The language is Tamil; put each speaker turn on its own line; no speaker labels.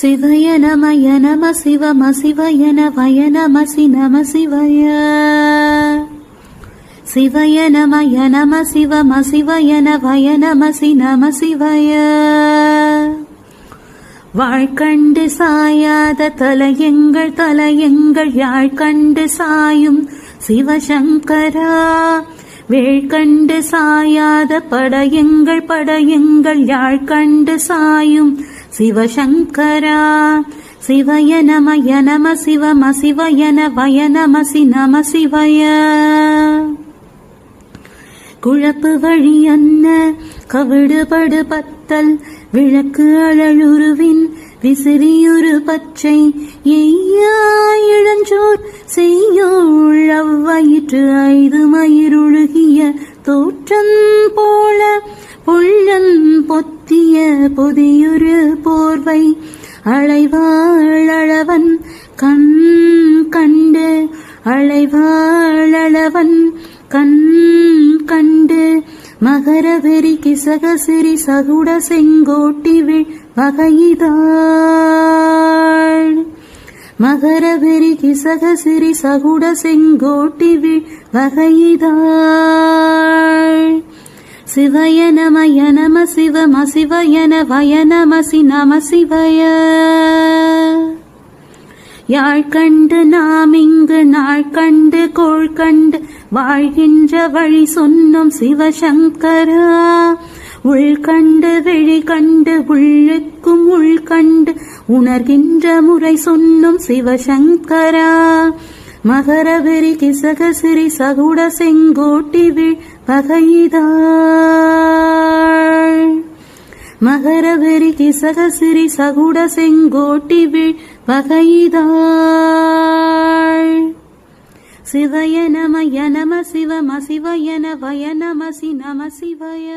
சிவய நமய நம சிவம சிவய நவய நமசி நம சிவய சிவய நமய நம சிவம சிவய நவய நமசி நம சிவய வாழ்கண்டு சாயாத தலையெங்கள் தலையெங்கள் யாழ்கண்டு சாயும் சிவசங்கரா. வேழ்கண்டு சாயாத படையெங்கள் படையெங்கள் யாழ்கண்டு சாயும் சிவசங்கரா. சிவய நமய நம சிவம சிவய நவய நமசி நம சிவய. குழப்பு வழி அன்ன கவிடுபடு பத்தல் விளக்கு அழலுருவின் விசிறியுரு பச்சை எய்யா இளஞ்சோர் செய்யோள் அவ்வயிற்று ஐது மயிருழுகிய தோற்றம் போல பொள்ளன் பொத்திய பொதியுரு போர்வை அழைவாழவன் கண் கண்டு அழைவாழவன் கண் கண்டு. மகர வெறி கிசக சகுட செங்கோட்டி வகையிதாள். மகர வெறி கிசக சகுட செங்கோட்டி வகையிதாள். சிவய நமய நம சிவம சிவயன வய நமசி நம சிவய. யாழ் கண்டு நாம் இங்கு நாள் கண்டு கோள் கண்டு வாழ்கின்ற வழி சொன்னும் சிவசங்கரா. உள்கண்டு வெளி கண்டு உள்ளுக்கும் உள்கண்டு உணர்கின்ற முறை சொன்னும் சிவசங்கரா. மகர வெறி கிசக சிறி சகுட செங்கோட்டி விழ் பகைதாள் மகர வெறி கிசக சிறி சகுட செங்கோட்டி விழ் வகைதாள் சிவய நமய நம சிவம சிவய நவய நமசி நம சிவய